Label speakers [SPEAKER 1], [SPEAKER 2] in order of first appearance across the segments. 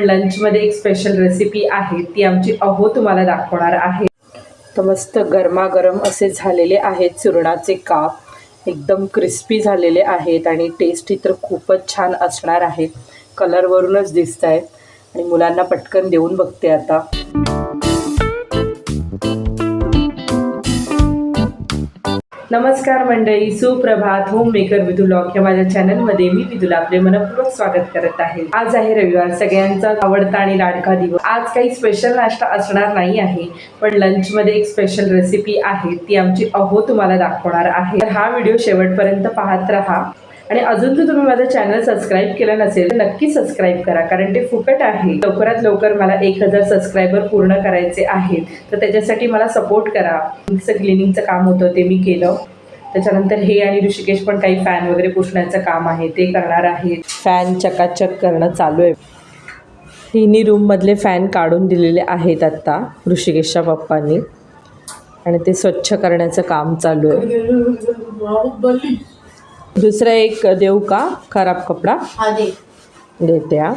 [SPEAKER 1] लंचमध्ये एक special recipe आहे. ती आमची अहो तुम्हाला दाखवणार आहे. तर मस्त गरमागरम असे झालेले आहेत चुरणाचे काप. एकदम क्रिस्पी झालेले आहेत आणि टेस्टी तर खूपच छान असणार आहे. कलरवरूनच दिसत आहेत आणि मुलांना पटकन देऊन बघते आता. नमस्कार मंडळी सुप्रभात. होम मेकर विदू लॉक या माझ्या चॅनलमध्ये मी विदूला आपले मनपूर्वक स्वागत करत आहे. आज आहे रविवार सगळ्यांचा आवडता आणि लाडका दिवस. आज काही स्पेशल नाश्ता असणार नाही आहे पण लंचमध्ये एक स्पेशल रेसिपी आहे ती आमची अहो तुम्हाला दाखवणार आहे. तर हा व्हिडिओ शेवटपर्यंत पाहत राहा. आणि अजून जर तुम्ही माझं चॅनल सबस्क्राईब केलं नसेल तर नक्की सबस्क्राईब करा. कारण ते फुकट आहे. लवकरात लवकर मला एक हजार सबस्क्रायबर पूर्ण करायचे आहेत. तर त्याच्यासाठी मला सपोर्ट करा. क्लिनिंगचं काम होतं ते मी केलं. त्याच्यानंतर हे आणि ऋषिकेश पण काही फॅन वगैरे पुसण्याचं काम आहे ते करणार आहे फॅन चकाचक करणं चालू आहे. तिन्ही रूममधले फॅन काढून दिलेले आहेत आत्ता ऋषिकेशच्या पप्पांनी. आणि ते स्वच्छ करण्याचं काम चालू आहे. दुसरा एक देऊ का? खराब कपडा? देते हा.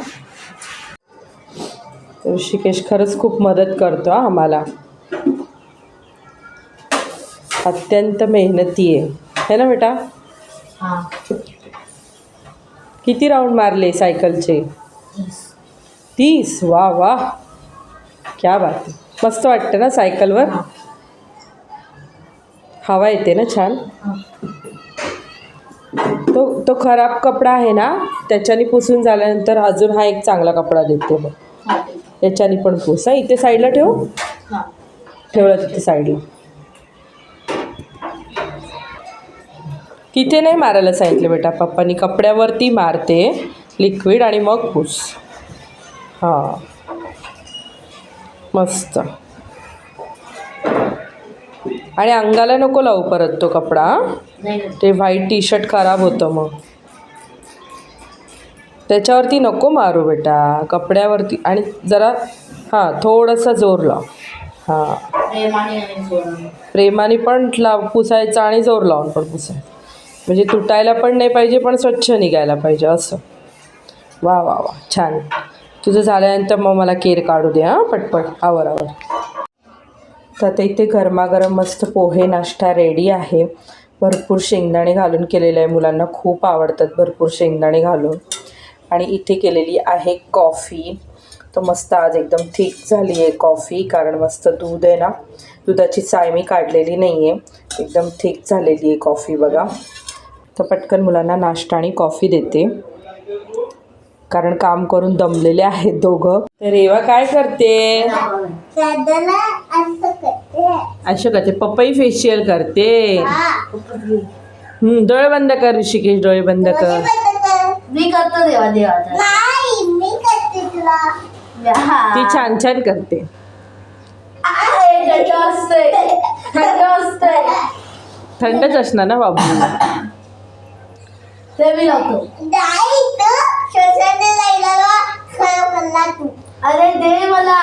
[SPEAKER 1] तर ऋषिकेश खरंच खूप मदत करतो आम्हाला. अत्यंत मेहनती आहे. है ना बेटा? किती राऊंड मारले सायकलचे? तीस. वा वा. क्या बात आहे. मस्त वाटतं ना सायकलवर? हवा येते ना छान? तो तो खराब कपडा आहे ना त्याच्याने पुसून झाल्यानंतर अजून हा एक चांगला कपडा देते मग. याच्याने पण पुस. हा इथे साईडला ठेव. ठेवलं तिथे साईडला. तिथे नाही मारायला सांगितलं बेटा. पप्पानी कपड्यावरती मारते लिक्विड आणि मग पुस. हां. मस्त. आणि अंगाला नको लावू परत तो कपडा? ते व्हाईट टी शर्ट खराब होतं मग. त्याच्यावरती नको मारू बेटा. कपड्यावरती आणि जरा हां थोडंसं जोर लाव. हां. प्रेमाने पण लाव पुसायचं आणि जोर लावून पण पुसायचं म्हणजे तुटायला पण नाही पाहिजे पण स्वच्छ निघायला पाहिजे असं. वा वा वा. छान. तुझं झाल्यानंतर मग मला केर काढू दे हां पटपट. आवर आवर. तर आता इथे गरमागरम मस्त पोहे नाश्ता रेडी आहे. भरपूर शेंगदाणे घालून केलेलं आहे मुलांना. खूप आवडतात भरपूर शेंगदाणे घालून. आणि इथे केलेली आहे कॉफी तर मस्त आज एकदम थिक झाली आहे कॉफी कारण मस्त दूध आहे ना. दुधाची चाय मी काढलेली नाही आहे एकदम थिक झालेली आहे कॉफी बघा. तर पटकन मुलांना नाश्ता आणि कॉफी देते. कारण काम करून दमलेले आहेत दोघं. तर रेवा काय करते? अशा करते. पपई फेशियल करते. हम्म, डोळे बंद कर ऋषिकेश डोळे बंद कर.
[SPEAKER 2] मी करतो देवा देवाचा
[SPEAKER 3] नाही मी करते तुला.
[SPEAKER 1] ती छान छान करते. थंडच असणार ना बाबू
[SPEAKER 2] ते मी लावतो
[SPEAKER 3] नाही तू शोषण लायला खरं म्हणला तू
[SPEAKER 2] अरे दे मला.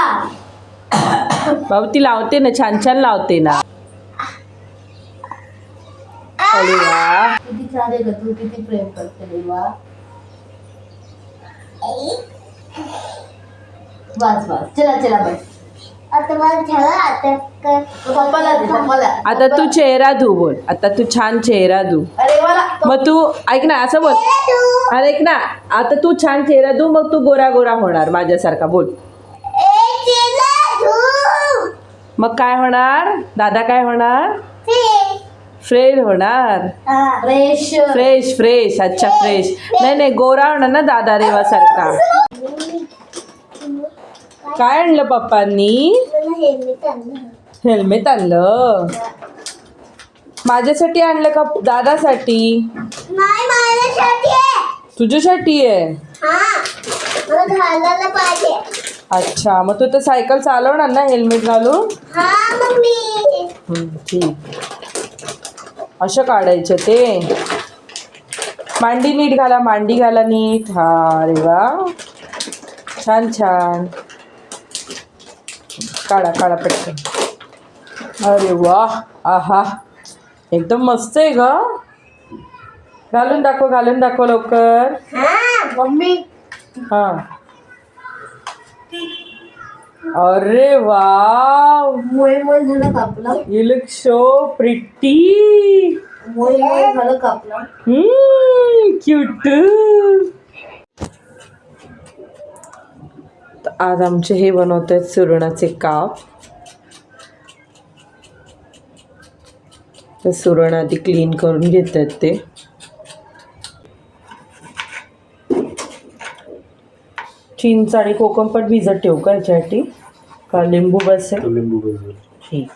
[SPEAKER 1] बाबू ती लावते ना छान छान लावते ना. अरे वा
[SPEAKER 2] किती छान आहे ग तू किती प्रेम करते देवा बस बस चला चला बस.
[SPEAKER 3] आता मला झालं आता कर.
[SPEAKER 2] तो पप्पाला दे पप्पाला.
[SPEAKER 1] आता तू चेहरा धू बोल. आता तू छान चेहरा धू.
[SPEAKER 2] अरे
[SPEAKER 1] मग तू ऐक ना असं बोल. अरे ऐक ना आता तू छान चेहरा धू मग तू गोरा गोरा होणार माझ्यासारखा बोल. मग काय होणार? दादा काय होणार? फ्रेश होणार.
[SPEAKER 2] फ्रेश
[SPEAKER 1] फ्रेश फ्रेश अच्छा फ्रेश नाही नाही गोरा होणार ना दादा रेवासारखा. काय आणलं पप्पांनी?
[SPEAKER 3] तुला हेल्मेट आणलं.
[SPEAKER 1] हेल्मेट आणलं. माझ्यासाठी आणलं का दादासाठी?
[SPEAKER 3] नाही माझ्यासाठी आहे.
[SPEAKER 1] तुझ्यासाठी आहे?
[SPEAKER 3] हा मला घालायला पाहिजे.
[SPEAKER 1] अच्छा मग तू तर सायकल चालवणार ना हेल्मेट घालून?
[SPEAKER 3] मम्मी.
[SPEAKER 1] ठीक. असं काढायचं ते. मांडी नीट घाला मांडी घाला नीट. हा अरे वा. छान छान. काढा काढा पटकन. अरे वा. आहा. एकदम मस्त आहे ग. घालून दाखव घालून दाखव लवकर.
[SPEAKER 3] हा.
[SPEAKER 2] मम्मी.
[SPEAKER 1] हा. अरे वाव.
[SPEAKER 2] मोय मोय झालं कापलं.
[SPEAKER 1] यू लुक सो प्रिटी
[SPEAKER 2] मोय मोय झालं कापलं.
[SPEAKER 1] क्यूट आज आमचे हे बनवत आहेत सुरणाचे काप. सुरण आधी क्लीन करून घेत आहेत ते. चिंच आणि कोकम पण भिजत ठेवू का याच्यासाठी? का लिंबू बसेल?
[SPEAKER 4] लिंबू बरोबर
[SPEAKER 1] ठीक.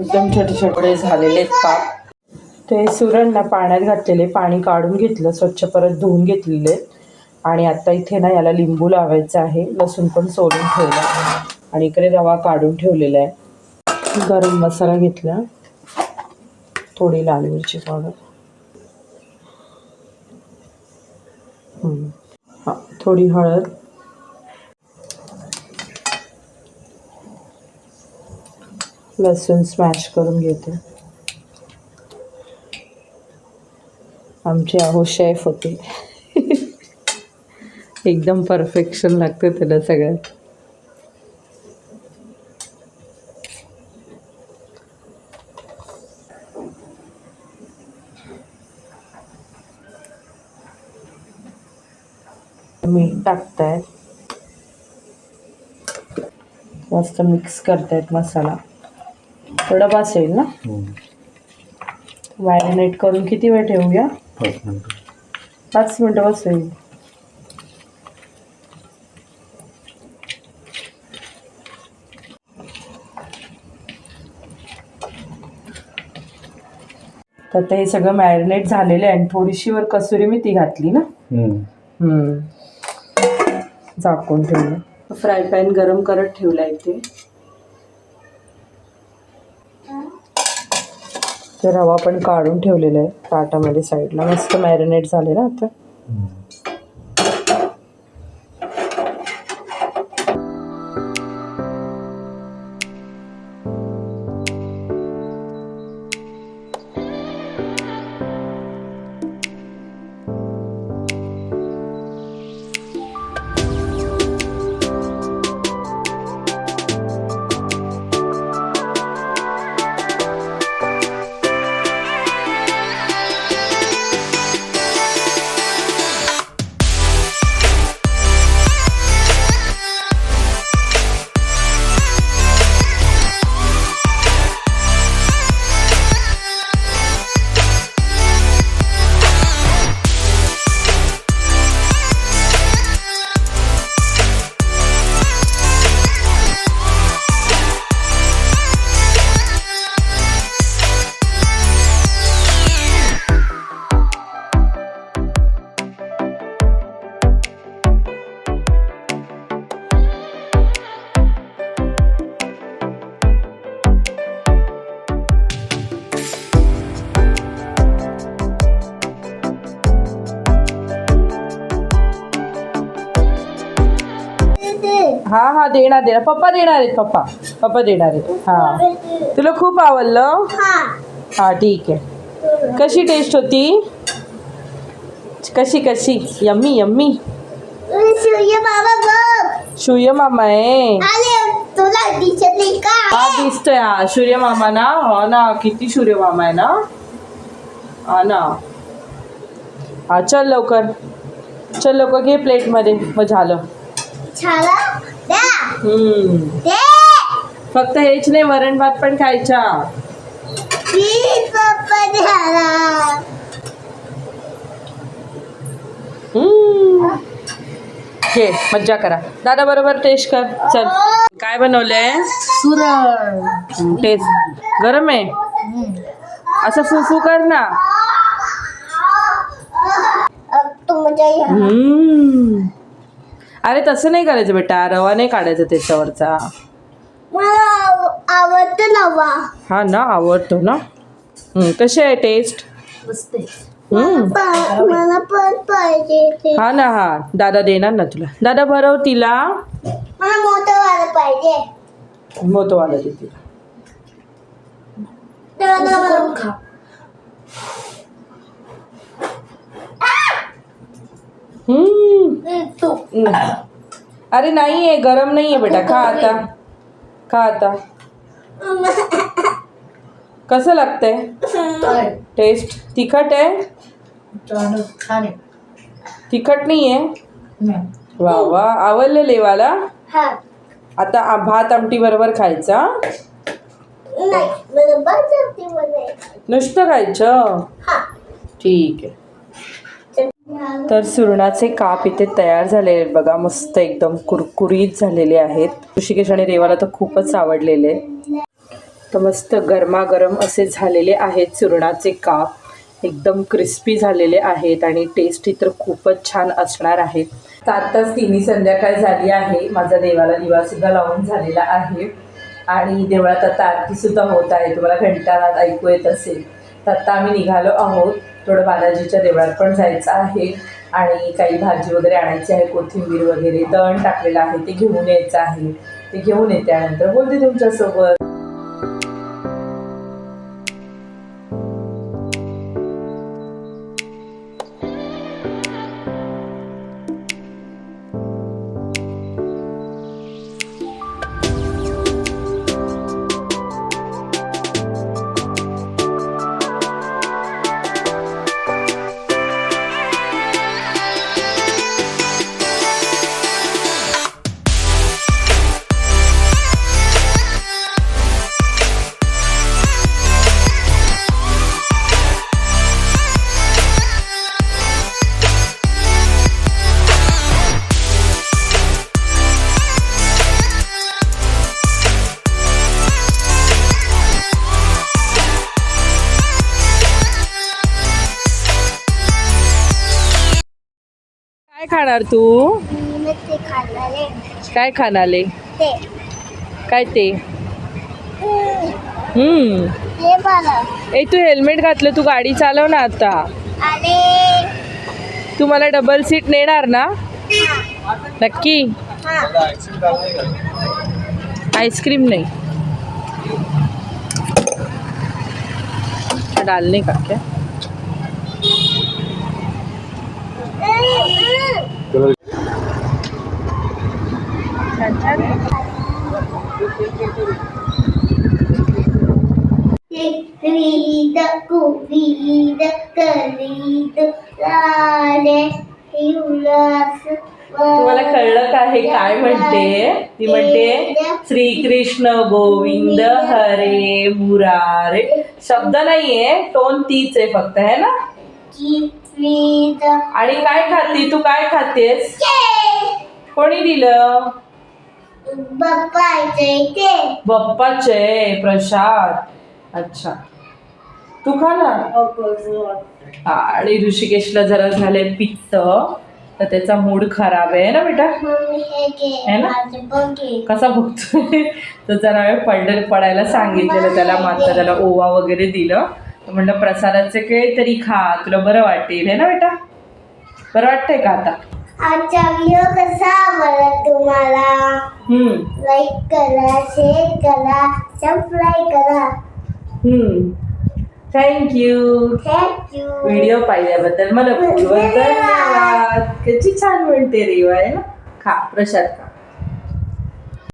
[SPEAKER 1] एकदम छोटे छोटे झालेले आहेत काप ते सुरण ना पाण्यात घातलेले पाणी काढून घेतलं स्वच्छ परत धुवून घेतलेले. आणि आता इथे ना याला लिंबू लावायचं आहे. लसूण पण सोलून ठेवला आणि इकडे रवा काढून ठेवलेला आहे. गरम मसाला घेतला. थोडी लाल मिरची पावडर. थोडी हळद. लसूण स्मॅश करून घेते. आमचे आहो शेफ होते. एकदम परफेक्शन लागतं त्याला सगळ्यात. मीठ टाकतायत मस्त मिक्स करतायत मसाला. थोडा बास होईल ना? मॅरिनेट करून किती वेळ ठेवूया?
[SPEAKER 4] पाच मिनटं.
[SPEAKER 1] पाच मिनटं बस होईल. तर हे सगळं मॅरिनेट झालेलं आहे आणि थोडीशी वर कसुरी मेथी घातली ना? हम्म. झाकून ठेवलं. फ्राय पॅन गरम करत ठेवला इथे. ते रवा पण काढून ठेवलेला आहे. ताटामध्ये साईडला मस्त मॅरिनेट झाले ना आता. देणार देणार. पप्पा देणार आहेत पप्पा. पप्पा देणार आहेत. हा. तुला खूप आवडलं? हा. ठीक आहे. कशी टेस्ट होती? कशी कशी? Yummy yummy.
[SPEAKER 3] सूर्य
[SPEAKER 1] मामा आहे.
[SPEAKER 3] तुला दिसत नाही का?
[SPEAKER 1] हा दिसतोय हा. सूर्य मामा ना? हो ना किती सूर्य मामा आहे ना? हा ना. हा चल लवकर. चल लवकर घे प्लेटमध्ये मग झालं.
[SPEAKER 3] झाला?
[SPEAKER 1] हम्म.
[SPEAKER 3] दे
[SPEAKER 1] फक्त हेच नाही वरण भात पण खायचा.
[SPEAKER 3] प्लीज पप्पा द्याला
[SPEAKER 1] हम्म. घे मज्जा करा. दादा बरोबर टेस्ट कर. चल. काय बनवलंय?
[SPEAKER 2] सुरण
[SPEAKER 1] टेस्ट गरम आहे? असं फुफू कर ना.
[SPEAKER 3] अब तू
[SPEAKER 1] हम्म. अरे तसं नाही करायचं बेटा. रवा नाही काढायचा त्याच्यावरचा.
[SPEAKER 3] मला आव- आवडतं नवा
[SPEAKER 1] हा ना आवडतो ना? कशी आहे टेस्ट
[SPEAKER 2] मस्त आहे.
[SPEAKER 3] मला पण पाहिजे ते.
[SPEAKER 1] हा ना हा. दादा देणार ना तुला. दादा भरव तिला.
[SPEAKER 3] मला मोठं वाला पाहिजे.
[SPEAKER 1] मोतो वाला दे तिला.
[SPEAKER 3] दादा मला
[SPEAKER 2] करून खा
[SPEAKER 1] हम्म. अरे नाही आहे गरम नाही आहे बेटा. खा आता. खा आता. कसं लागतंय? टेस्ट तिखट आहे?
[SPEAKER 2] छान छान आहे
[SPEAKER 1] तिखट नाही आहे. वा वा. आवडलं लेवाला?
[SPEAKER 3] हा
[SPEAKER 1] आता आ- भात आमटी बरोबर खायचा.
[SPEAKER 3] नाही बरोबर
[SPEAKER 1] नुसतं खायचं?
[SPEAKER 3] हा.
[SPEAKER 1] ठीक आहे. तर सुरणाचे काप इथे तयार झालेले आहेत. बघा मस्त एकदम कुरकुरीत झालेले आहेत. ऋषिकेश आणि रेवाला तर खूपच आवडलेले. तर मस्त गरमागरम असे झालेले आहेत सुरणाचे काप. एकदम क्रिस्पी झालेले आहेत आणि टेस्टी तर खूपच छान असणार आहेत तर आत्ताच तिन्ही संध्याकाळ झाली आहे. माझा देवाला दिवासुद्धा लावून झालेला आहे. आणि देवळात आता आरतीसुद्धा होत आहे. तुम्हाला घंटानाद ऐकू येत असेल. तर आत्ता आम्ही निघालो आहोत. थोडं बालाजीच्या देवळात पण जायचं आहे. आणि काही भाजी वगैरे आणायची आहे कोथिंबीर वगैरे तण टाकलेलं आहे ते घेऊन यायचं आहे. ते घेऊन येते त्यानंतर बोलते तुमच्यासोबत. खाणार तू? काय खाणाले? काय ते? हम्म. ए तू हेल्मेट घातलं तू गाडी चालव ना आता. तू मला डबल सीट नेणार ना? नक्की? आईस्क्रीम नाही. डालने का? क्या?
[SPEAKER 3] विविध कुविद कलित लाले हिवलास
[SPEAKER 1] तुम्हाला कळलं का हे काय म्हणते? ती म्हणते श्रीकृष्ण गोविंद हरे मुरारे शब्द नाहीये टोन तीच आहे फक्त है ना? आणि काय खाती? तू काय खातेस? कोणी दिलं?
[SPEAKER 3] बाप्पाचे
[SPEAKER 1] प्रसाद. अच्छा. तू खा ना. हा, आणि ऋषिकेशला जरा झालंय पित्त तर त्याचा मूड खराब आहे ना बेटा?
[SPEAKER 3] हे
[SPEAKER 1] ना? कसा बघतोय? तर जरा वेळ पडलं पडायला सांगितलेलं त्याला मात्र त्याला ओवा वगैरे दिलं. तर म्हणलं प्रसादाचे काही तरी खा तुला बरं वाटेल है ना बेटा? बरं वाटतंय का आता?
[SPEAKER 3] आजचा व्हिडिओ कसा आवडला तुम्हाला?
[SPEAKER 1] हम्म.
[SPEAKER 3] लाईक करा शेअर करा सबस्क्राईब करा.
[SPEAKER 1] थँक्यू
[SPEAKER 3] थँक्यू
[SPEAKER 1] व्हिडिओ पाहिल्याबद्दल मला धन्यवाद. कशी छान म्हणते रेवा आहे ना? खा प्रसाद खा.